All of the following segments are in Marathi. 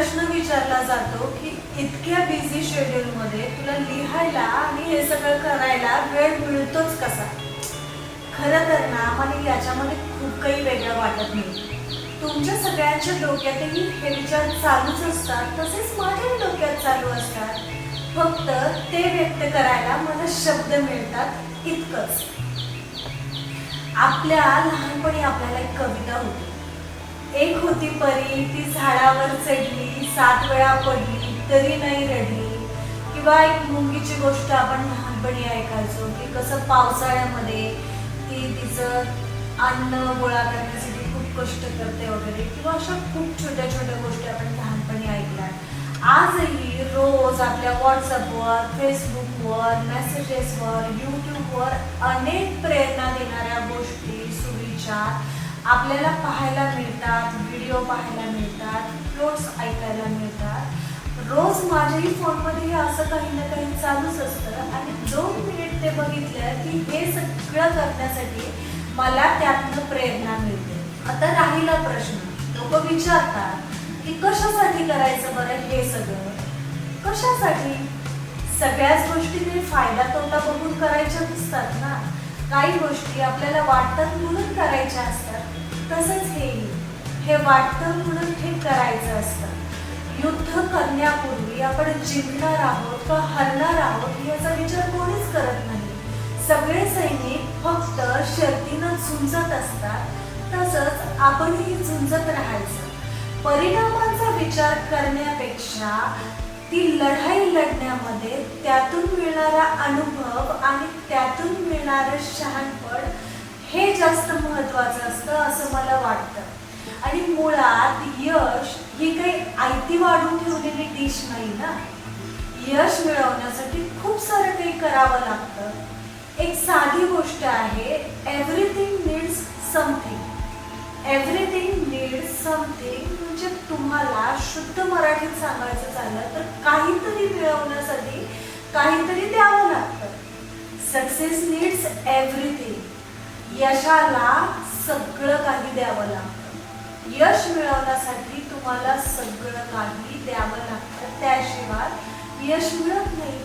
प्रश्न विचारला जातो की इतक्या बिझी शेड्यूलमध्ये तुला लिहायला आणि हे सगळं करायला वेळ मिळतोच कसा? खरं तर ना मला याच्यामध्ये खूप काही वेगळं वाटत नाही. तुमच्या सगळ्यांच्या डोक्यातही हे विचार चालूच असतात तसेच माझ्याही डोक्यात चालू असतात. फक्त ते व्यक्त करायला मला शब्द मिळतात इतकंच. आपल्या लहानपणी आपल्याला एक कविता होती. एक होती परी ती झाडावर चढली सात वेळा पडली तरी नाही रडली. किंवा एक मुंगीची गोष्ट आपण लहानपणी ऐकायचो की कसं पावसाळ्यामध्ये ती तिचं अन्न गोळा करण्यासाठी खूप कष्ट करते वगैरे किंवा अशा खूप छोट्या छोट्या गोष्टी आपण लहानपणी ऐकल्या. आजही रोज आपल्या व्हॉट्सअपवर फेसबुकवर मेसेजेसवर यूट्यूबवर अनेक प्रेरणा देणाऱ्या गोष्टी सुविचार आपल्याला पाहायला मिळतात व्हिडिओ पाहायला मिळतात क्लोट्स ऐकायला मिळतात. रोज माझ्याही फोनमध्ये असं काही ना काही चालूच असतं. आणि दोन मिनिट ते बघितलं की हे सगळं करण्यासाठी मला त्यातनं प्रेरणा मिळते. आता राहिला प्रश्न. लोक विचारतात की कशासाठी करायचं बरं हे सगळं? कशासाठी? सगळ्याच गोष्टी फायदा तोटा बघून करायच्या नसतात ना. काही गोष्टी आपल्याला वाटतात म्हणून करायच्या असतात. तसंच हेही हे वाटतं म्हणून हे करायचं असतं. युद्ध करण्यापूर्वी आपण जिंकणार आहोत का हरणार आहोत याचा विचार कोणीच करत नाही. सगळे सैनिक फक्त शर्तीनं झुंजत असतात. तसंच आपणही झुंजत राहायचं. परिणामांचा विचार करण्यापेक्षा ती लढाई लढण्यामध्ये त्यातून मिळणारा अनुभव आणि त्यातून मिळणारं शहाणपण हे जास्त महत्वाचं असतं असं मला वाटतं. आणि मुळात यश ही काही आयती वाढून ठेवलेली डिश नाही ना? यश मिळवण्यासाठी खूप सारं काही करावं लागतं. एक साधी गोष्ट आहे everything needs something everything needs something म्हणजे तुम्हाला शुद्ध मराठीत सांगायचं झालं तर काहीतरी मिळवण्यासाठी काहीतरी द्यावं लागतं. सक्सेस नीड्स एव्हरीथिंग यशाला सगळं काही द्यावं लागतं. यश मिळवण्यासाठी तुम्हाला सगळं काही द्यावं लागतं. त्याशिवाय यश मिळत नाही.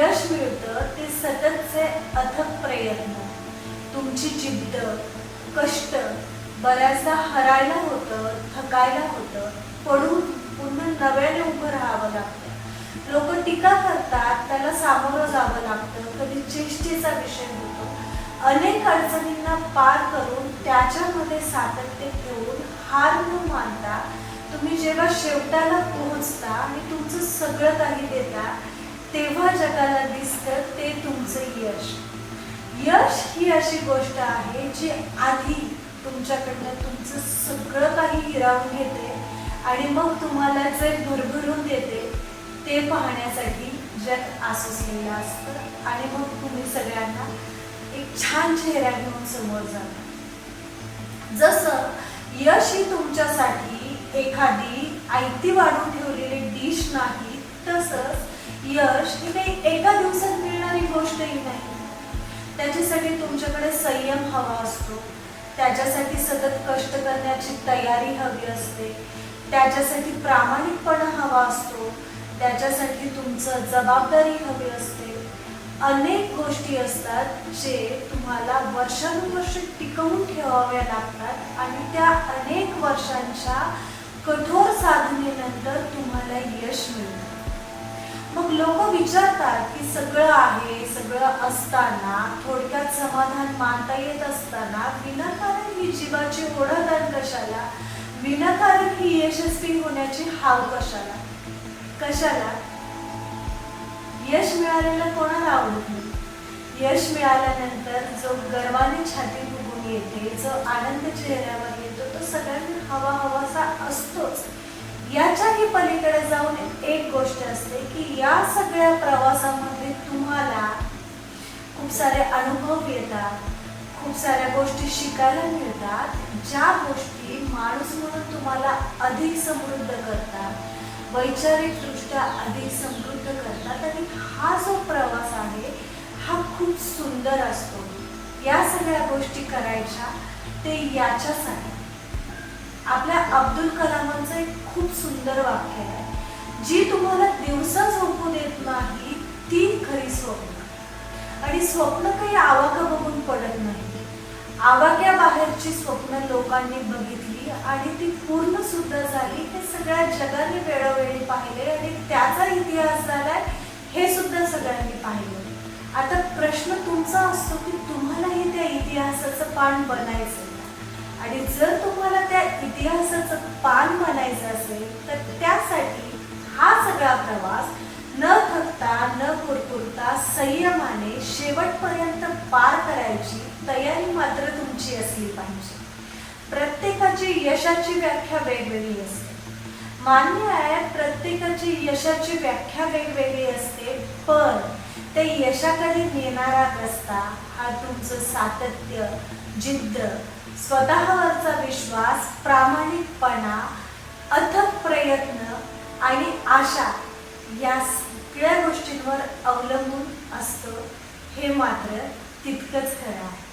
यश मिळतं ते सततचे अथक प्रयत्न. तुमची जिद्द कष्ट बऱ्याचदा हरायला होतं थकायला होतं. पडून पुन्हा नव्याने उभं राहावं लागतं. लोक टीका करतात त्याला सामोरं जावं लागतं. कधी चेष्टेचा विषय होतो. अनेक अडचणींना पार करून त्याच्यामध्ये सातत्य ठेवून हार न मानता तुम्ही जेव्हा शेवटाला पोहोचता आणि तुमचं सगळं काही देता तेव्हा जगाला दिसतं ते तुमचं यश. यश ही अशी गोष्ट आहे जी आधी तुमच्याकडनं तुमचं सगळं काही हिरावून घेते आणि मग तुम्हाला जे भरभरून देते ते पाहण्यासाठी जग आसुसलेलं असतं आणि मग तुम्ही सगळ्यांना एक छान चेहरा घेऊन समोर जाता. जसं यश ही तुमच्यासाठी एखादी आयती वाढून ठेवलेली डिश नाही तसंच यश ही काही एका दिवसात मिळणारी गोष्टही नाही. त्याच्यासाठी तुमच्याकडे संयम हवा असतो. त्याच्यासाठी सतत कष्ट करण्याची तयारी हवी असते. त्याच्यासाठी प्रामाणिकपणा हवा असतो. त्याच्यासाठी तुमचं जबाबदारी हवी असते. अनेक गोष्टी असतात जे तुम्हाला वर्षानुवर्ष टिकवून ठेवाव्या लागतात आणि त्या अनेक वर्षांच्या कठोर साधनेनंतर तुम्हाला यश मिळतं. मग लोक विचारतात की सगळं आहे सगळं असताना थोडक्यात समाधान मानता येत असताना विनाकारण ही जीवाची ओढादान कशाला? विनाकारण ही यशस्वी होण्याची हाव कशाला? कशाला? यश मिळालेलं कोणाला आवडत नाही? यश मिळाल्यानंतर जो गर्वाने छाती फुगून येते जो आनंद चेहऱ्यावर येतो तो सगळ्यांना हवा हवासा असतोच. याच्याही पलीकडे जाऊन एक गोष्ट असते की या सगळ्या प्रवासामध्ये तुम्हाला खूप सारे अनुभव येतात खूप साऱ्या गोष्टी शिकायला मिळतात ज्या गोष्टी माणूस म्हणून तुम्हाला अधिक समृद्ध करतात वैचारिकदृष्ट्या अधिक समृद्ध करतात आणि हा जो प्रवास आहे हा खूप सुंदर असतो. या सगळ्या गोष्टी करायच्या ते याच्यासाठी. आपल्या अब्दुल कलामांचं एक खूप सुंदर वाक्य आहे. जी तुम्हाला दिवसा झोपू देत नाही ती खरी स्वप्न. आणि स्वप्न काही आवाका बघून पडत नाही. आवाक्या बाहेरची स्वप्न लोकांनी बघितली आणि ती पूर्ण सुद्धा झाली. हे सगळ्या जगाने वेळोवेळी पाहिले आणि त्याचा इतिहास झालाय हे सुद्धा सगळ्यांनी पाहिलं. आता प्रश्न तुमचा असतो की तुम्हालाही त्या इतिहासाचं पान बनायचं आणि जर तुम्हाला त्या इतिहासाचं पान म्हणायचं असेल तर त्यासाठी हा सगळा प्रवास न थकता न कुरकुरता संयमाने शेवटपर्यंत पार करायची तयारी मात्र तुमची असली पाहिजे. प्रत्येकाची यशाची व्याख्या वेगवेगळी असते. मान्य आहे प्रत्येकाची यशाची व्याख्या वेगवेगळी असते पण ते यशाकडे नेणारा रस्ता हा तुमचं सातत्य जिद्द स्वतःवरचा विश्वास प्रामाणिकपणा अथक प्रयत्न आणि आशा या सगळ्या गोष्टींवर अवलंबून असतं हे मात्र तितकंच खरं आहे.